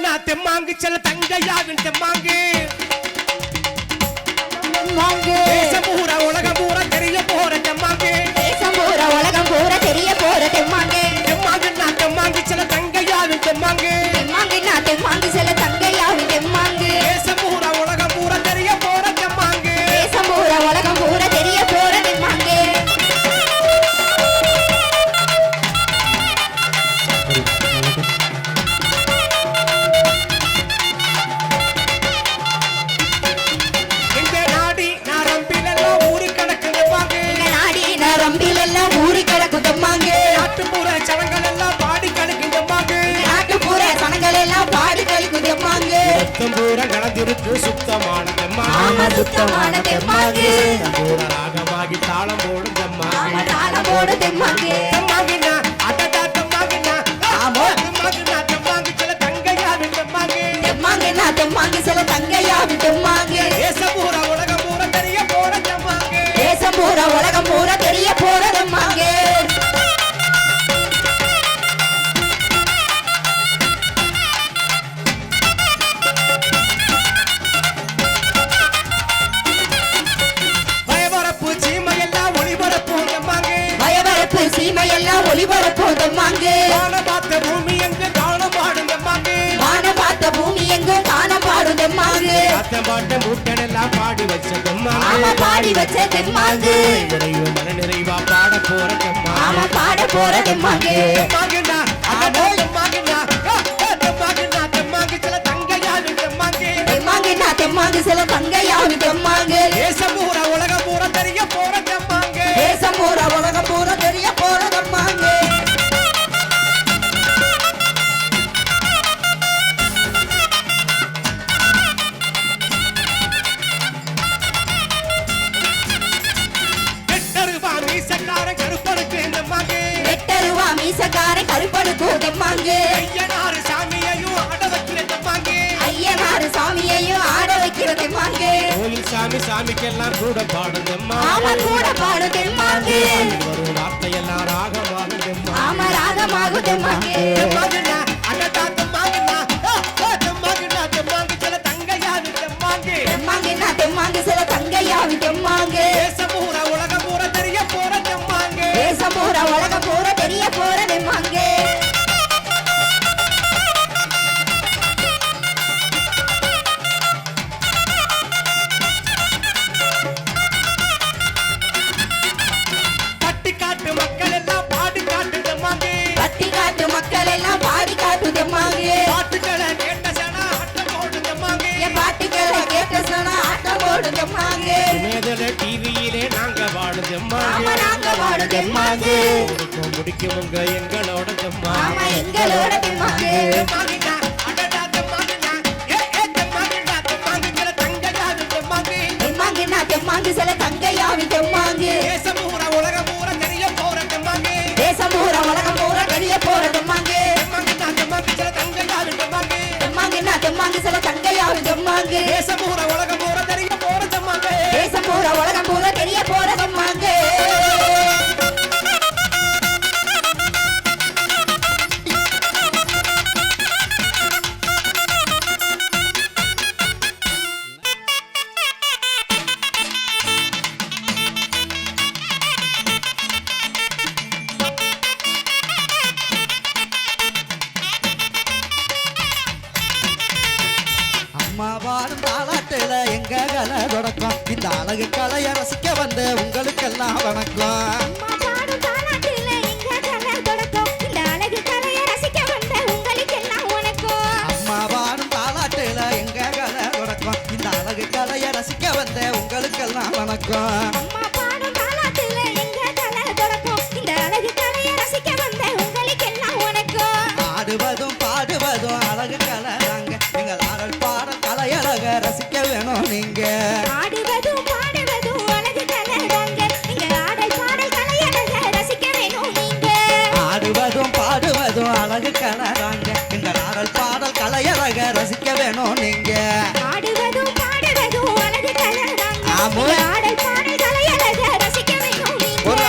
தெம்மாங்குன்னா தெம்மாங்கு செல்ல தங்கையாவின் தெம்மாங்கு. தெம்மாங்கு. தெம்மாங்கு ரத்தம் பூரா கலந்திருக்கு சுத்தமான ஆமா தெம்மாங்கு சுத்தமான தெம்மாங்கு பூரா ராகமாகி தாளம் போடும் தெம்மாங்கு ஆமா தாளம் போடு தெம்மாங்கு தெம்மாங்குன்னா அடடா தெம்மாங்குன்னா ஆமா. தெம்மாங்குன்னா தெம்மாங்கு சில தங்கையாவி தேசம் பூரா உலகம் பூரா தெரிய போற தெம்மாங்கு தேசம் பூரா உலகம் பூரா தெரிய போற தெம்மாங்கு சீமையெல்லாம் ஒளிபரப்போம் தெம்மாங்கு வான பார்த்த பூமி எங்கு தாளம் பாடும் தெம்மாங்கு வான பார்த்த பூமி எங்கும் காணம் பாடும் தெம்மாங்கு அத்தம் பாட்ட மூட்டன் எல்லாம் பாடி வச்ச ஆமா பாடி வச்ச தெம்மாங்கு நிறைவு மன நிறைவா பாட போற ஆமா பாட போற தெம்மாங்கு தெம்மாங்குன்னா அடடா தெம்மாங்குன்னா ஆ, ஆ, தெம்மாங்குன்னா தெம்மாங்கு சில தங்கையாவின் தெம்மாங்கு தெம்மாங்குன்னா தெம்மாங்கு சில தங்கையாவி தெம்மாங்கு தேசம் எட்டருவா மீசக்காரன் கருப்பருக்கு தெம்மாங்கு வெட்டருவா மீசக்காரை கருப்படுக்கும் தெம்மாங்கு ஐயனாறு சாமியையும் ஆட வைக்கிற தெம்மாங்கு ஐயனாரு சாமியையும் ஆட வைக்கிற தெம்மாங்கு கோயில் சாமி சாமிக்கெல்லாம் கூட ஆமா கூட பாடு முடிக்கும் முடிக்குமுங்க எங்களோட தெம்மாங்கு எங்களோட தெம்மாங்குன்னா, தெம்மாங்கு சில தங்கையாவி தெம்மாங்கு. தேசம் பூரா உலகம் பூரா தெரிய போற தெம்மாங்கு. தேசம் பூரா உலகம் பூரா தெரிய போற தெம்மாங்கு. தெம்மாங்கு சில தங்கையாவின் தெம்மாங்கு. தெம்மாங்கு சில தங்கையாவி தெம்மாங்கு. தேசம் பூரா எங்க தொடக்கம். இந்த அழகு கலையை ரசிக்க வந்த உங்களுக்கெல்லாம் வணக்கம். அழகு கலை தாங்க எங்கள் ஆடல் பாடல் கலையழக ரசிக்க வேணும் நீங்க. ஆடுவதும் பாடுவதும் அழகு கலை தாங்க ஆமா. நீங்க ஆடல் பாடல் கலையழக ரசிக்க வேணும் நீங்க. ஒரு-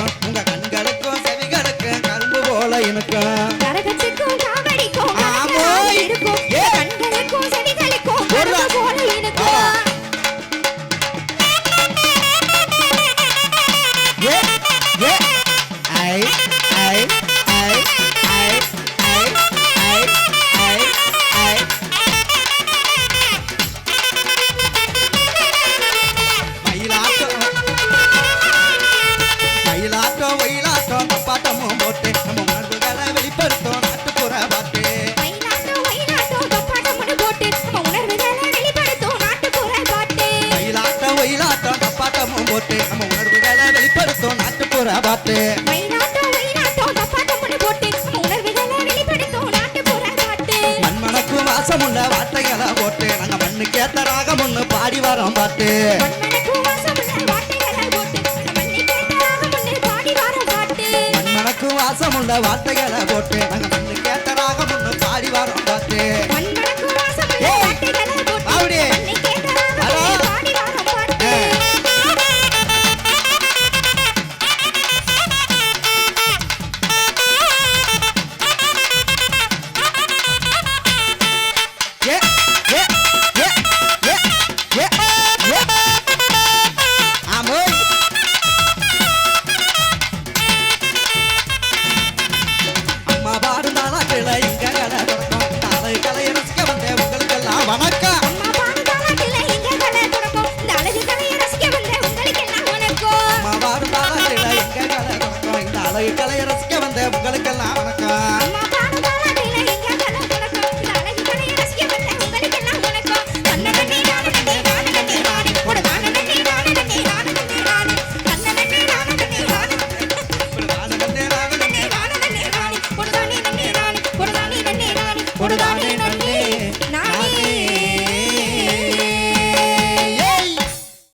உணர பார்த்து. மண்மணக்கு வாசம் போட்டு. நாங்க ராகம் ஒண்ணு பாடி வரோம் பார்த்து. மண்மணக்கு வாசம் உள்ள வார்த்தைகளை போட்டு. நாங்க